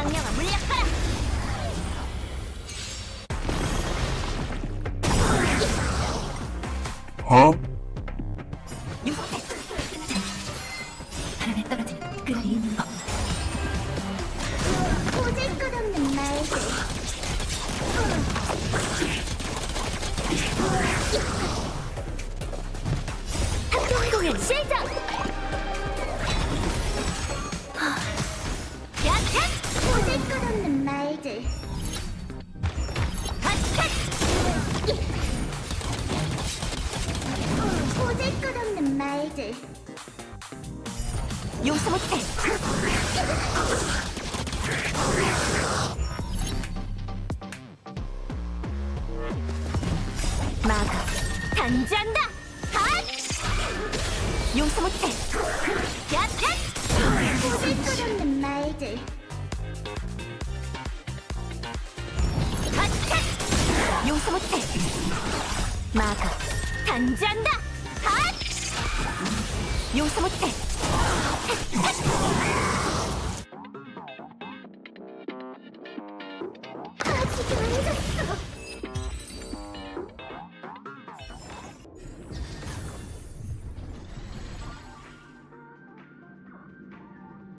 악령아 물약하라 Huh? 유혹해 바람에 떨어지는 그 있는 법 꼬질 것 없는 말들. 합동 공연 시작 말들. 용서 못해 마가 단지한다. 핫 용서 못해 야탄 꼬질 것 없는 말들. 핫핫 용서 못해 마가 단지한다. 핫 용서 못